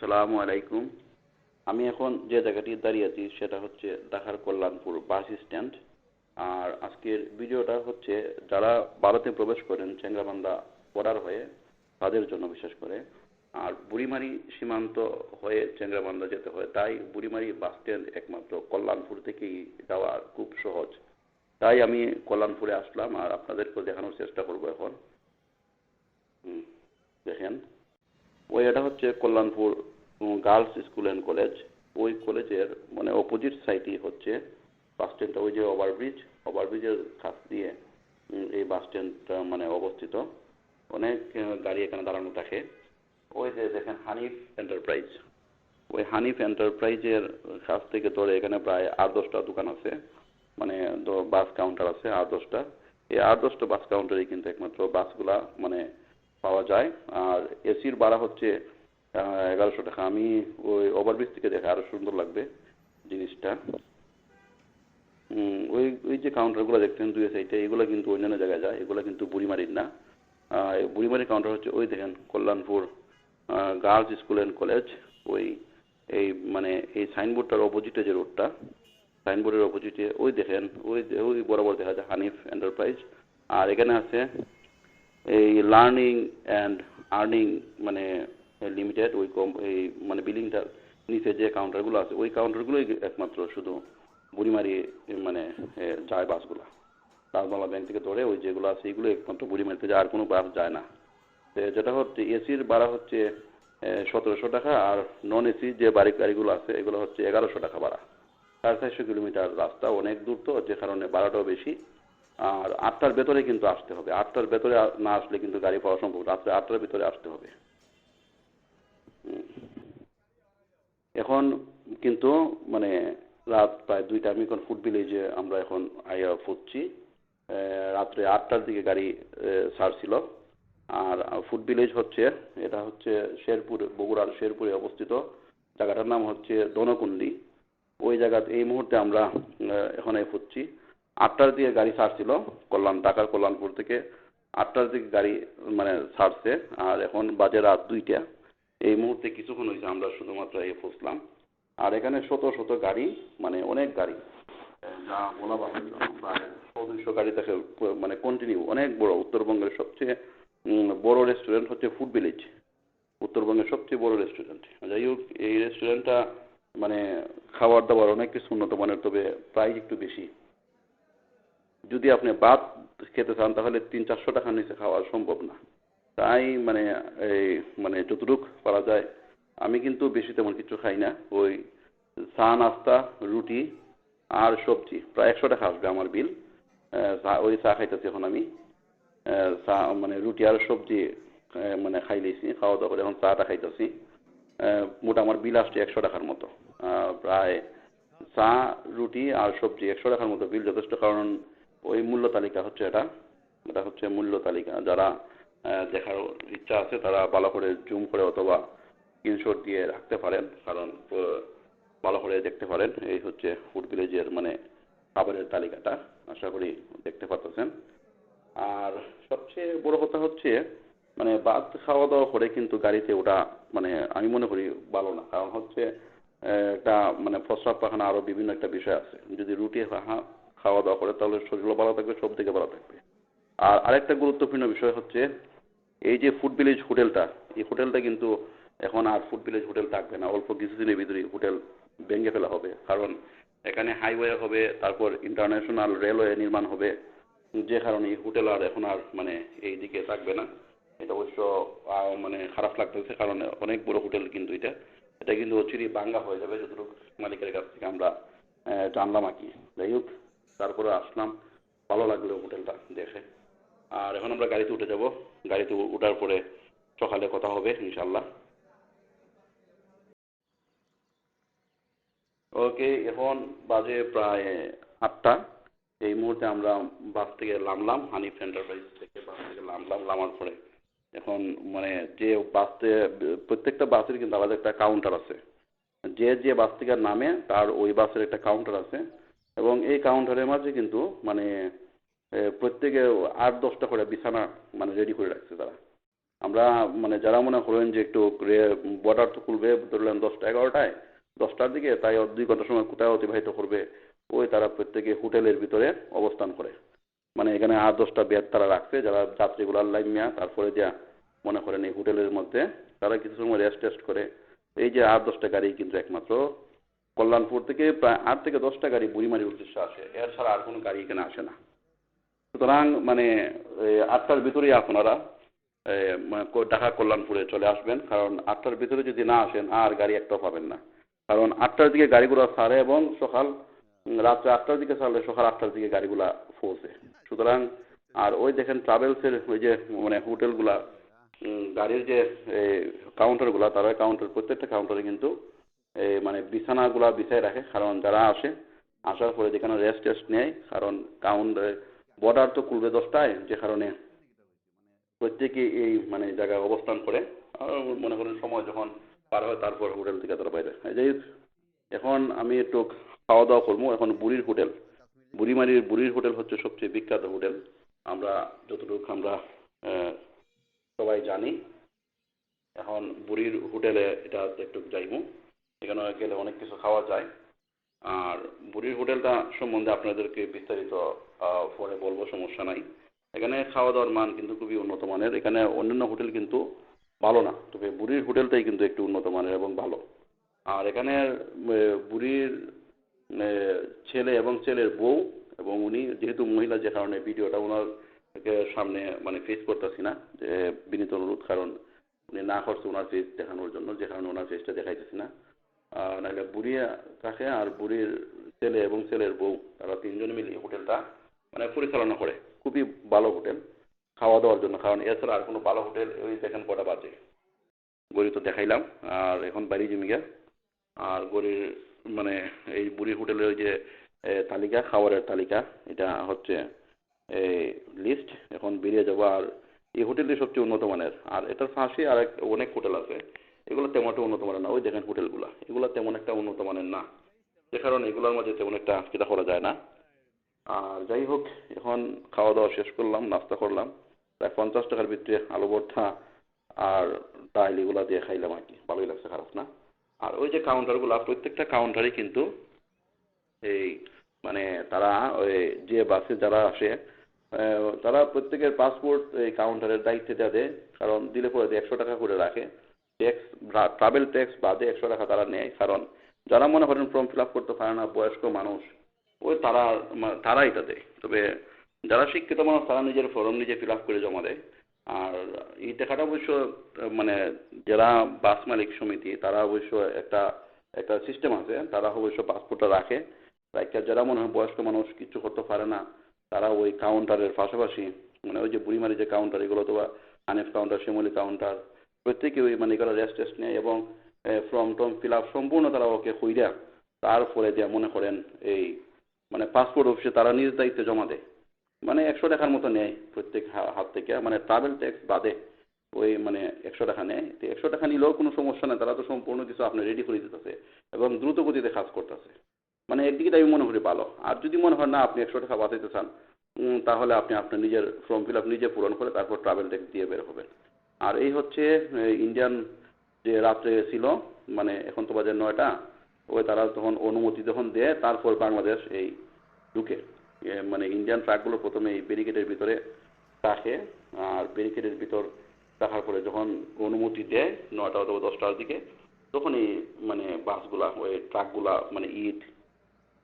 আসসালামু আলাইকুম। আমি এখন যে জায়গাটি দাঁড়িয়ে আছি সেটা হচ্ছে ঢাকার কল্যাণপুর বাস স্ট্যান্ড। আর আজকের ভিডিওটা হচ্ছে যারা ভারতে প্রবেশ করেন চেংরাবান্ধা বর্ডার হয়ে, তাদের জন্য বিশেষ করে। আর বুড়িমারি সীমান্ত হয়ে চেংরাবান্ধা যেতে হয়, তাই বুড়িমারি বাস স্ট্যান্ড একমাত্র কল্যাণপুর থেকেই যাওয়া খুব সহজ। তাই আমি কল্যাণপুরে আসলাম আর আপনাদেরকে দেখানোর চেষ্টা করব এখন। দেখেন। ওই এটা হচ্ছে Kalyanpur girls school and college ওই কলেজের মানে অপোজিট সাইডই হচ্ছে বাস স্ট্যান্ডটা ওই যে ওভারব্রিজ ওভারব্রিজের কাছ দিয়ে এই বাস স্ট্যান্ডটা মানে অবস্থিত। অনেক গাড়ি এখানে দাঁড়ানো থাকে। ওই যে দেখেন হানিফ এন্টারপ্রাইজ ওই হানিফ এন্টারপ্রাইজের কাছ থেকে ধরে এখানে প্রায় আট দশটা দোকান আছে। মানে বাস কাউন্টার আছে আট দশটা। এই আট দশটা বাস কাউন্টারে কিন্তু একমাত্র বাসগুলা মানে পাওয়া যায়। আর এসির ভাড়া হচ্ছে এগারোশো টাকা। আমি ওই ওভারব্রিজ থেকে দেখে আরও সুন্দর লাগবে জিনিসটা। ওই ওই যে কাউন্টারগুলো দেখছেন দুই সাইডে এগুলো কিন্তু অন্যান্য জায়গায় যায়। এগুলো কিন্তু বুড়িমারির না। বুড়িমারির কাউন্টার হচ্ছে ওই দেখেন, Kalyanpur girls school and college ওই, এই মানে এই সাইনবোর্ডটার অপোজিটে যে রোডটা সাইনবোর্ডের অপোজিটে ওই দেখেন, ওই ওই বরাবর দেখা যায় হানিফ এন্টারপ্রাইজ আর এখানে আছে এই লার্নিং অ্যান্ড আর্নিং মানে লিমিটেড ওই কম এই মানে বিলিংটার নিচে যে কাউন্টারগুলো আছে, ওই কাউন্টারগুলোই একমাত্র শুধু বুড়িমারি মানে যায় বাসগুলো রাজবাংলা ব্যাংক থেকে ধরে ওই যেগুলো আছে, এগুলো একমাত্র বুড়িমারিতে যায়, আর কোনো বাস যায় না। যেটা হচ্ছে এসির ভাড়া হচ্ছে সতেরোশো টাকা, আর নন এসি যে বাড়ি, গাড়িগুলো আছে, এগুলো হচ্ছে এগারোশো টাকা ভাড়া। সাড়ে চারশো কিলোমিটার রাস্তা, অনেক দূর তো, যে কারণে ভাড়াটাও বেশি। আর আটটার ভেতরে কিন্তু আসতে হবে। আটটার ভেতরে না আসলে কিন্তু গাড়ি পাওয়া সম্ভব রাত্রে আটটার ভিতরে আসতে হবে। এখন কিন্তু মানে রাত প্রায় দুইটা, আমি এখন ফুড ভিলেজে আমরা এখন আইয়া ফুটছি। রাত্রে আটটার দিকে গাড়ি ছাড়ছিল। আর ফুড ভিলেজ হচ্ছে, এটা হচ্ছে শেরপুর, বগুড়ার শেরপুরে অবস্থিত। জায়গাটার নাম হচ্ছে দনকুন্ডি। ওই জায়গাতে এই মুহূর্তে আমরা এখন ফুটছি। আটটার দিকে গাড়ি ছাড়ছিল, কল্যাণ ঢাকার কল্যাণপুর থেকে আটটার দিকে গাড়ি মানে ছাড়ছে। আর এখন বাজে রাত দুইটা। এই মুহূর্তে কিছুক্ষণ হয়েছে, আমরা শুধুমাত্র এই ফুসলাম আর এখানে শত শত গাড়ি মানে অনেক গাড়ি, যা বলা গাড়ি থাকে মানে কন্টিনিউ অনেক বড়। উত্তরবঙ্গের সবচেয়ে বড় রেস্টুরেন্ট হচ্ছে ফুড ভিলেজ উত্তরবঙ্গের সবচেয়ে বড় রেস্টুরেন্ট যাই হোক, এই রেস্টুরেন্টটা মানে খাবার দাবার অনেক কিছু উন্নত মানের, তবে প্রাইস একটু বেশি। যদি আপনি ভাত খেতে চান, তাহলে তিন চারশো টাকার নিচে খাওয়া সম্ভব না। তাই মানে এই মানে যতটুক পারা যায়, আমি কিন্তু বেশি তেমন কিছু খাই না। ওই চা, নাস্তা, রুটি আর সবজি, প্রায় একশো টাকা আসবে আমার বিল। ওই চা খাইতেছি এখন আমি। চা মানে রুটি আর সবজি মানে খাই লইছি খাওয়া দাওয়া করে এখন চাটা খাইতেছি। মোটা আমার বিল আসছে একশো টাকার মতো। প্রায় চা, রুটি আর সবজি একশো টাকার মতো বিল যথেষ্ট, কারণ ওই মূল্য তালিকা হচ্ছে এটা। এটা হচ্ছে মূল্য তালিকা। যারা দেখার ইচ্ছা আছে, তারা ভালো করে জুম করে অথবা স্ক্রিনশট দিয়ে রাখতে পারেন। কারণ ভালো করে দেখতে পারেন। এই হচ্ছে ফুড ভিলেজের মানে খাবারের তালিকাটা। আশা করি দেখতে পাচ্ছেন আর সবচেয়ে বড় কথা হচ্ছে মানে ভাত খাওয়া দাওয়া করে কিন্তু গাড়িতে ওটা মানে আমি মনে করি ভালো না। কারণ হচ্ছে একটা মানে প্রস্রাব পাখানা আরও বিভিন্ন একটা বিষয় আছে। যদি রুটি খাওয়া দাওয়া করে, তাহলে শরীরও ভালো থাকবে, সব দিকে ভালো থাকবে। আর আরেকটা গুরুত্বপূর্ণ বিষয় হচ্ছে, এই যে ফুড ভিলেজ হোটেলটা, এই হোটেলটা কিন্তু এখন আর ফুড ভিলেজ হোটেল থাকবে না, অল্প কিছুদিনের ভিতরেই হোটেল ভেঙে ফেলা হবে। কারণ এখানে হাইওয়ে হবে, তারপর ইন্টারন্যাশনাল রেলওয়ে নির্মাণ হবে, যে কারণে এই হোটেল আর এখন আর মানে এই দিকে থাকবে না। এটা অবশ্য মানে খারাপ লাগতেছে, কারণ অনেক বড় হোটেল কিন্তু এটা। এটা কিন্তু চিরি বাঙ্গা হয়ে যাবে, যতটুকু মালিকের কাছ থেকে আমরা জানলাম আর কি। যাই হোক তারপরে আসলাম। ভালো লাগল হোটেলটা দেখে। আর এখন আমরা গাড়িতে উঠে যাব। গাড়িতে উঠার পরে সকালে কথা হবে ইনশাল্লাহ ওকে, এখন বাজে প্রায় আটটা। এই মুহূর্তে আমরা বাস থেকে নামলাম, হানিফ এন্টারপ্রাইজ থেকে বাস থেকে নামলাম। নামার পরে এখন মানে যে বাসে প্রত্যেকটা বাসের কিন্তু আলাদা একটা কাউন্টার আছে। যে যে বাস থেকে নামে, তার ওই বাসের একটা কাউন্টার আছে। এবং এই কাউন্টারের মাঝে কিন্তু মানে প্রত্যেকে আট, দশটা করে বিছানা মানে রেডি করে রাখছে তারা। আমরা মানে যারা মনে করেন যে একটু বর্ডার তো খুলবে, ধরলেন দশটা, এগারোটায়, দশটার দিকে তাই দুই ঘণ্টা সময় কোথায় অতিবাহিত করবে, ওই তারা প্রত্যেকে হোটেলের ভিতরে অবস্থান করে। মানে এখানে আট, দশটা বেড তারা রাখছে, যারা যাত্রীগুলার লাইমিয়া তারপরে যা মনে করেন এই হোটেলের মধ্যে, তারা কিছু সময় রেস্ট টেস্ট করে। এই যে আট, দশটা গাড়ি কিন্তু একমাত্র কল্যাণপুর থেকে প্রায় আট থেকে দশটা গাড়ি বুড়িমারির উদ্দেশ্যে আসে। এর ছাড়া আর কোনো গাড়ি এখানে আসে না। সুতরাং মানে আটটার ভিতরেই আপনারা ঢাকা কল্যাণপুরে চলে আসবেন। কারণ আটটার ভিতরে যদি না আসেন, আর গাড়ি একটাও পাবেন না। কারণ আটটার দিকে গাড়িগুলো ছাড়ে এবং সকাল রাত্রে আটটার দিকে ছাড়লে সকাল আটটার দিকে গাড়িগুলা পৌঁছে। সুতরাং, আর ওই দেখেন ট্রাভেলসের ওই যে মানে হোটেলগুলা গাড়ির যে কাউন্টারগুলা তারা কাউন্টার প্রত্যেকটা কাউন্টারে কিন্তু মানে বিছানাগুলা বিছায় রাখে, কারণ যারা আসে, আসার পরে যেখানে রেস্ট টেস্ট নেয়, কারণ কাউন্টার বর্ডার তো খুলবে দশটায়, যে কারণে প্রত্যেকে এই মানে জায়গায় অবস্থান করে। মনে করেন সময় যখন পার হয়, তারপর হোটেল থেকে তারা বাইরে। যাই এখন আমি একটু খাওয়া দাওয়া করব। এখন বুড়ির হোটেল বুড়িমারির বুড়ির হোটেল হচ্ছে সবচেয়ে বিখ্যাত হোটেল আমরা যতটুকু আমরা সবাই জানি। এখন বুড়ির হোটেলে এটা একটু যাইবো। এখানে গেলে অনেক কিছু খাওয়া যায়। আর বুড়ির হোটেলটা সম্বন্ধে আপনাদেরকে বিস্তারিত পরে বলব, সমস্যা নাই। এখানে খাওয়া দাওয়ার মান কিন্তু খুবই উন্নত মানের। এখানে অন্যান্য হোটেল কিন্তু ভালো না, তবে বুড়ির হোটেলটাই কিন্তু একটু উন্নত মানের এবং ভালো। আর এখানে বুড়ির ছেলে এবং ছেলের বউ এবং উনি যেহেতু মহিলা, যে কারণে ভিডিওটা ওনার সামনে মানে ফেস করতেছি না, যে বিনীত অনুরোধ, কারণ উনি না করছে ওনার ফেস দেখানোর জন্য, যে কারণে ওনার ফেসটা দেখাইতেছি না। নাহলে বুড়ি থাকে আর বুড়ির ছেলে এবং ছেলের বউ, তারা তিনজন মিলে হোটেলটা মানে পরিচালনা করে। খুবই ভালো হোটেল, খাওয়া দাওয়ার জন্য। কারণ এছাড়া আর কোনো ভালো হোটেল ওই দেখেন কটা বাজে গড়ি তো দেখাইলাম, আর এখন বাড়ি জমিগা আর গড়ির মানে এই বুড়ি হোটেলের ওই যে তালিকা, খাবারের তালিকা, এটা হচ্ছে এই লিস্ট এখন বেরিয়ে যাব। আর এই হোটেলটি সবচেয়ে উন্নত মানের। আর এটার পাশে আর অনেক হোটেল আছে। এগুলো তেমন একটা উন্নত মানের না। ওই দেখেন হোটেলগুলো। এগুলো তেমন একটা উন্নত মানের না। যে কারণে এগুলোর মাঝে তেমন একটা চিন্তা করা যায় না। আর যাই হোক, এখন খাওয়া দাওয়া শেষ করলাম, নাস্তা করলাম। প্রায় পঞ্চাশ টাকার ভিতরে আলু ভর্তা আর ডাল এগুলো দিয়ে খাইলাম আর কি। ভালোই লাগছে, খারাপ না। আর ওই যে কাউন্টারগুলো, প্রত্যেকটা কাউন্টারে কিন্তু এই মানে তারা ওই যে বাসে যারা আসে তারা প্রত্যেকের পাসপোর্ট এই কাউন্টারের দায়িত্বে দেয় কারণ দিলে পরে একশো টাকা করে রাখে। ট্যাক্স ট্রাভেল ট্যাক্স বাদে একশো টাকা তারা নেয়। কারণ যারা মনে করেন ফর্ম ফিল আপ করতে পারে না, বয়স্ক মানুষ, ওই তারা তারা এটা দেয়। তবে যারা শিক্ষিত মানুষ, তারা নিজের ফর্ম নিজে ফিল আপ করে জমা দেয়। আর এই টাকাটা অবশ্য মানে যারা বাস মালিক সমিতি, তারা অবশ্য একটা একটা সিস্টেম আছে। তারা অবশ্য পাসপোর্টটা রাখে। রাখতে যারা মনে হয় বয়স্ক মানুষ, কিছু করতে পারে না, তারা ওই কাউন্টারের পাশাপাশি মানে ওই যে বুড়িমারি যে কাউন্টার এগুলো তো আনেফ কাউন্টার শিমলি কাউন্টার প্রত্যেকে ওই মানে এগুলো রেস্ট টেস্ট নেয় এবং ফর্ম টর্ম ফিল আপ সম্পূর্ণ তারা ওকে হইরা তারপরে যে মনে করেন এই মানে পাসপোর্ট অফিসে তারা নিজ দায়িত্বে জমা দেয়। মানে একশো টাকার মতো নেয় প্রত্যেক হাত থেকে। মানে ট্রাভেল ট্যাক্স বাদে ওই মানে একশো টাকা নেয়। তো একশো টাকা নিলেও কোনো সমস্যা নেই। তারা তো সম্পূর্ণ কিছু আপনি রেডি করে দিতেছে এবং দ্রুত গতিতে কাজ করতেছে। মানে একদিকে আমি মনে করি ভালো। আর যদি মনে হয়, না, আপনি একশো টাকা বাঁচাইতে চান তাহলে আপনি আপনার নিজের ফর্ম ফিল আপ নিজে পূরণ করে তারপর ট্রাভেল ট্যাক্স দিয়ে বের হবেন। আর এই হচ্ছে ইন্ডিয়ান যে রাত্রে ছিল মানে এখন তো বাজে নয়টা, ওই তারা তখন অনুমতি যখন দেয়, তারপর বাংলাদেশ এই ঢুকে। মানে ইন্ডিয়ান ট্রাকগুলো প্রথমে এই ব্যারিকেডের ভিতরে রাখে, আর ব্যারিকেডের ভিতর রাখার পরে যখন অনুমতি দেয়, নয়টা অথবা দশটার দিকে তখন এই মানে বাসগুলা, ওই ট্রাকগুলা মানে ইট,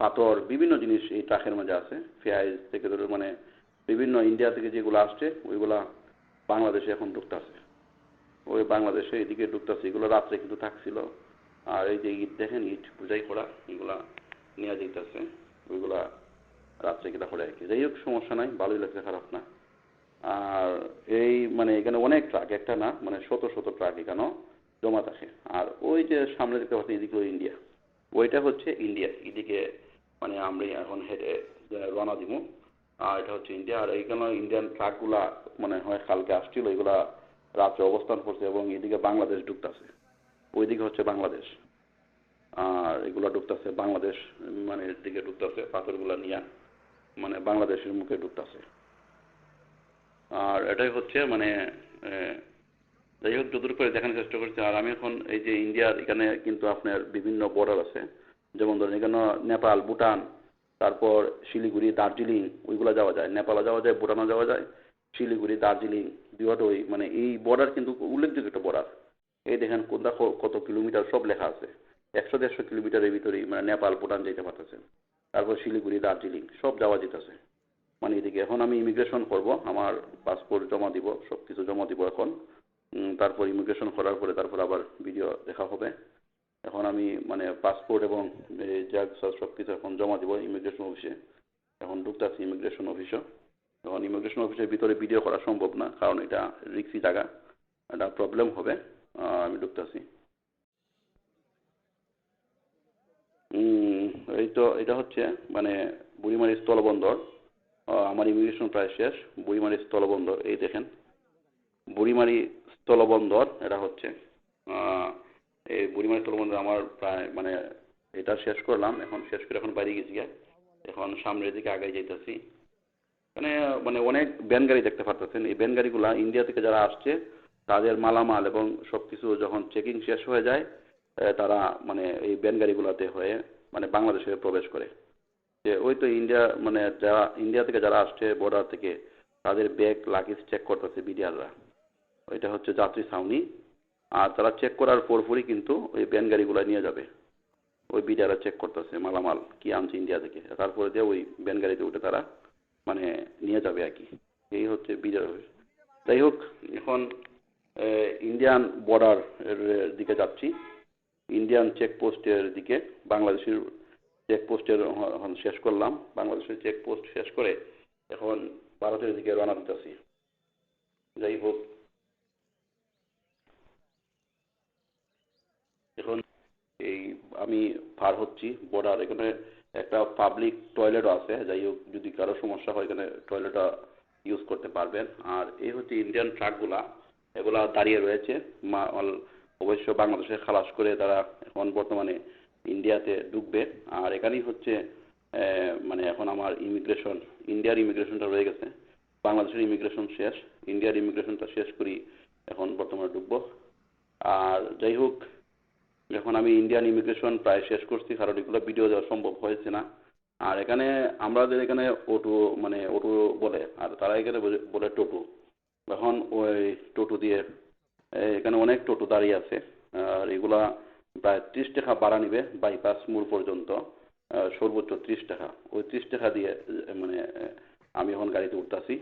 পাথর, বিভিন্ন জিনিস এই ট্রাকের মাঝে আছে। পেঁয়াজ থেকে ধরে মানে বিভিন্ন ইন্ডিয়া থেকে যেগুলো আসছে, ওইগুলা বাংলাদেশে এখন ঢুকতেছে। ওই বাংলাদেশে এদিকে ঢুকতেছে, এগুলো রাত্রে কিন্তু থাকছিল। আর এই যে ইট দেখেন, ইট পূজাই করা, এগুলা নেওয়া যাইতেছে, ওইগুলা রাত্রে কিনা করে আর কি যাই হোক, সমস্যা নাই, ভালোই লাগছে, খারাপ না। আর এই মানে এখানে অনেক ট্রাক একটা না মানে শত শত ট্রাক এখানেও জমা থাকে আর ওই যে সামনে দেখতে পাচ্ছি এদিকে ওই ইন্ডিয়া। ওইটা হচ্ছে ইন্ডিয়া, এদিকে মানে আমরা এখন হেঁটে রওনা দিব। আর এটা হচ্ছে ইন্ডিয়া। আর এইখানে ইন্ডিয়ান ট্রাকগুলা মানে হয়, কালকে আসছিল, এগুলা রাত্রে অবস্থান করছে এবং এদিকে বাংলাদেশ ঢুকতেছে। ওইদিকে হচ্ছে বাংলাদেশ। আর এগুলা ঢুকতেছে, বাংলাদেশ মানে দিকে ঢুকতেছে, পাথরগুলা নিয়ে মানে বাংলাদেশের মুখে ঢুকতেছে। আর এটাই হচ্ছে মানে যাই হোক, যতটুকু করে দেখানোর চেষ্টা করছি, আর আমি এখন এই যে ইন্ডিয়ার, এখানে কিন্তু আপনার বিভিন্ন বর্ডার আছে। যেমন ধরেন, এখানে নেপাল, ভুটান, তারপর শিলিগুড়ি, দার্জিলিং, ওইগুলো যাওয়া যায়। নেপালে যাওয়া যায় ভুটানে যাওয়া যায়, শিলিগুড়ি, দার্জিলিং দুয়াটোই মানে এই বর্ডার কিন্তু উল্লেখযোগ্য একটা বর্ডার এই দেখেন কোনটা কত কিলোমিটার সব লেখা আছে। একশো দেড়শো কিলোমিটারের ভিতরেই মানে নেপাল, ভুটান যেতে পারতেছেন তারপর শিলিগুড়ি, দার্জিলিং, সব যাওয়া যেতেছে। মানে এদিকে এখন আমি ইমিগ্রেশন করব, আমার পাসপোর্ট জমা দিব সব কিছু জমা দিব এখন। তারপর ইমিগ্রেশন করার পরে তারপর আবার ভিডিও দেখা হবে। এখন আমি মানে পাসপোর্ট এবং যা সব কিছু এখন জমা দিব ইমিগ্রেশন অফিসে এখন ঢুকতেছি ইমিগ্রেশন অফিসও এখন ইমিগ্রেশন অফিসের ভিতরে ভিডিও করা সম্ভব না, কারণ এটা রিক্সি জায়গা, এটা প্রবলেম হবে আমি ঢুকতেছি এই তো, এটা হচ্ছে মানে বুড়িমারি স্থলবন্দর আমার ইমিগ্রেশন প্রায় শেষ, বুড়িমারি স্থলবন্দর, এই দেখেন বুড়িমারি স্থলবন্দর, এটা হচ্ছে এই বুড়িমারি স্থলবন্দর আমার প্রায় মানে এটা শেষ করলাম, এখন শেষ করে এখন বাইরে গেছি। এখন সামনের দিকে আগে যাইতেছি মানে মানে অনেক ভ্যান গাড়ি দেখতে পারতেছেন। এই ভ্যান গাড়িগুলা ইন্ডিয়া থেকে যারা আসছে, তাদের মালামাল এবং সব কিছু যখন চেকিং শেষ হয়ে যায় তারা মানে এই ভ্যান গাড়িগুলোতে হয়ে মানে বাংলাদেশে প্রবেশ করে। যে ওই তো ইন্ডিয়া মানে যারা ইন্ডিয়া থেকে যারা আসছে বর্ডার থেকে, তাদের ব্যাগ লাগেজ চেক করতেছে বিডিআররা ওইটা হচ্ছে যাত্রী ছাউনি। আর তারা চেক করার পরপরই কিন্তু ওই ভ্যান গাড়িগুলো নিয়ে যাবে। ওই বিডিআররা চেক করতেছে মালামাল কি আনছে ইন্ডিয়া থেকে। তারপরে দিয়ে ওই ভ্যান গাড়িতে উঠে তারা মানে নিয়ে যাবে আর কি। এই হচ্ছে বিজয়। যাই হোক, এখন ইন্ডিয়ান বর্ডার দিকে যাচ্ছি। ইন্ডিয়ান চেকপোস্টের দিকে, বাংলাদেশের চেকপোস্টের এখন শেষ করলাম। বাংলাদেশের চেকপোস্ট শেষ করে এখন ভারতের দিকে রওনা দিতেছি যাই হোক। এখন এই আমি পার হচ্ছি বর্ডার এখানে একটা পাবলিক টয়লেটও আছে, যাই হোক, যদি কারও সমস্যা হয়, এখানে টয়লেটটা ইউজ করতে পারবেন। আর এই হচ্ছে ইন্ডিয়ান ট্রাকগুলা এগুলা দাঁড়িয়ে রয়েছে। মাল অবশ্য বাংলাদেশে খালাস করে তারা এখন বর্তমানে ইন্ডিয়াতে ঢুকবে আর এখানেই হচ্ছে মানে এখন আমার ইমিগ্রেশন ইন্ডিয়ার ইমিগ্রেশনটা রয়ে গেছে। বাংলাদেশের ইমিগ্রেশন শেষ। ইন্ডিয়ার ইমিগ্রেশনটা শেষ করি এখন বর্তমানে ঢুকবো আর যাই হোক এখন আমি ইন্ডিয়ান ইমিগ্রেশন প্রায় শেষ করছি, কারণ এগুলো ভিডিও দেওয়া সম্ভব হয়েছে না। আর এখানে আমাদের এখানে অটো মানে অটো বলে, আর তারা এখানে বলে- বলে টোটো। এখন ওই টোটো দিয়ে এখানে অনেক টোটো দাঁড়িয়ে আছে। আর এগুলা প্রায় ত্রিশ টাকা ভাড়া নিবে বাইপাস মোড় পর্যন্ত সর্বোচ্চ ত্রিশ টাকা। ওই ত্রিশ টাকা দিয়ে মানে আমি এখন গাড়িতে উঠতেছি।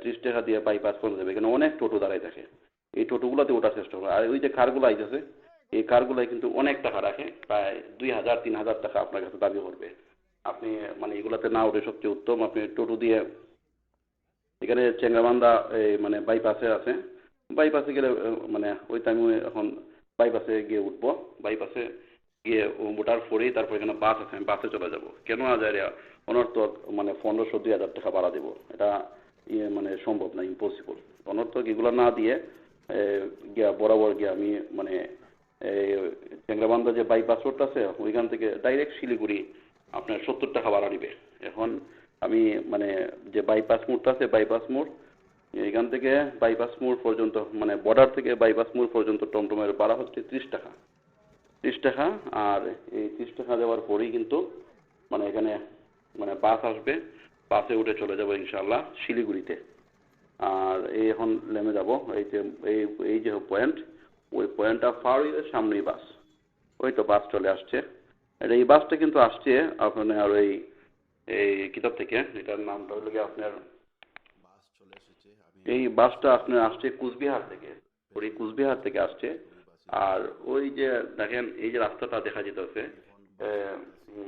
ত্রিশ টাকা দিয়ে বাইপাস পর্যন্ত যাবে এখানে অনেক টোটো দাঁড়ায় থাকে। এই টোটোগুলোতে ওঠার চেষ্টা করো। আর ওই যে কারগুলো আইতেছে এই কারগুলোয় কিন্তু অনেক টাকা রাখে, প্রায় দুই হাজার, তিন হাজার টাকা আপনার কাছে দাবি করবে। আপনি মানে এগুলাতে না উঠে সবচেয়ে উত্তম, আপনি টোটো দিয়ে এখানে চেঙ্গাবান্ধা এই মানে বাইপাসে আছে। বাইপাসে গেলে মানে ওই টাইমে এখন বাইপাসে গিয়ে উঠবো। বাইপাসে গিয়ে ওঠার পরেই তারপর এখানে বাস আছে, আমি বাসে চলে যাব। কেন আজারে অনর্থক মানে পনেরোশো, দুই হাজার টাকা ভাড়া দেবো। এটা ইয়ে মানে সম্ভব না ইম্পসিবল অনর্থক এগুলো না দিয়ে গিয়া, বরাবর গিয়ে আমি মানে চেংরাবান্ধা যে বাইপাস রোডটা আছে, ওইখান থেকে ডাইরেক্ট শিলিগুড়ি আপনার সত্তর টাকা ভাড়া নিবে। এখন আমি মানে যে বাইপাস মোড়টা আছে বাইপাস মোড় এখান থেকে বাইপাস মোড় পর্যন্ত মানে বর্ডার থেকে বাইপাস মোড় পর্যন্ত টমটমের ভাড়া হচ্ছে ত্রিশ টাকা। ত্রিশ টাকা, আর এই ত্রিশ টাকা দেওয়ার পরেই কিন্তু মানে এখানে মানে বাস আসবে বাসে উঠে চলে যাব ইনশাল্লাহ শিলিগুড়িতে। আর এই এখন নেমে যাব, এই যে এই যে পয়েন্ট ওই পয়েন্টটা পার হয়ে সামনেই বাস ওই তো বাস চলে আসছে। এটা এই বাসটা কিন্তু আসছে আপনার ওই, এই কিতাব থেকে, এটার নামটা হলো গিয়ে আপনার এই বাসটা আপনার আসছে কুচবিহার থেকে। ওই কুচবিহার থেকে আসছে। আর ওই যে দেখেন, এই যে রাস্তাটা দেখা যেতেছে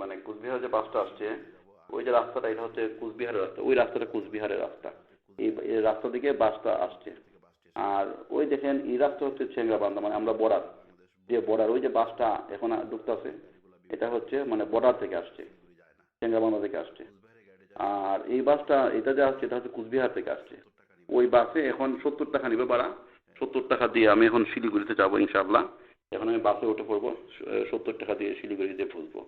মানে কুচবিহার যে বাসটা আসছে, ওই যে রাস্তাটা, এটা হচ্ছে কুচবিহারের রাস্তা। ওই রাস্তাটা কুচবিহারের রাস্তা। এই রাস্তা থেকে বাসটা আসছে। আর ওই দেখেন এই রাস্তা হচ্ছে চেংরাবান্ধা মানে আমরা বর্ডার। যে বর্ডার, ওই যে বাসটা এখন ঢুকতেছে, এটা হচ্ছে মানে বর্ডার থেকে আসছে চেংরাবান্ধা থেকে আসছে। আর এই বাসটা, এটা যে আসছে, এটা হচ্ছে কুচবিহার থেকে আসছে। ওই বাসে এখন সত্তর টাকা নেবে ভাড়া, সত্তর টাকা দিয়ে আমি এখন শিলিগুড়িতে যাব ইনশাআল্লাহ। এখন আমি বাসে উঠে পড়ব, সত্তর টাকা দিয়ে শিলিগুড়িতে পৌঁছবো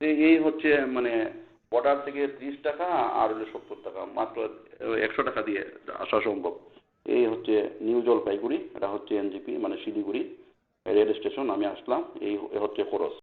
এই হচ্ছে মানে বর্ডার থেকে ত্রিশ টাকা আর হলো সত্তর টাকা, মাত্র একশো টাকা দিয়ে আসা সম্ভব। এই হচ্ছে নিউ জলপাইগুড়ি, এটা হচ্ছে এনজিপি মানে শিলিগুড়ি, রেল স্টেশন, আমি আসলাম, এই হচ্ছে খরচ।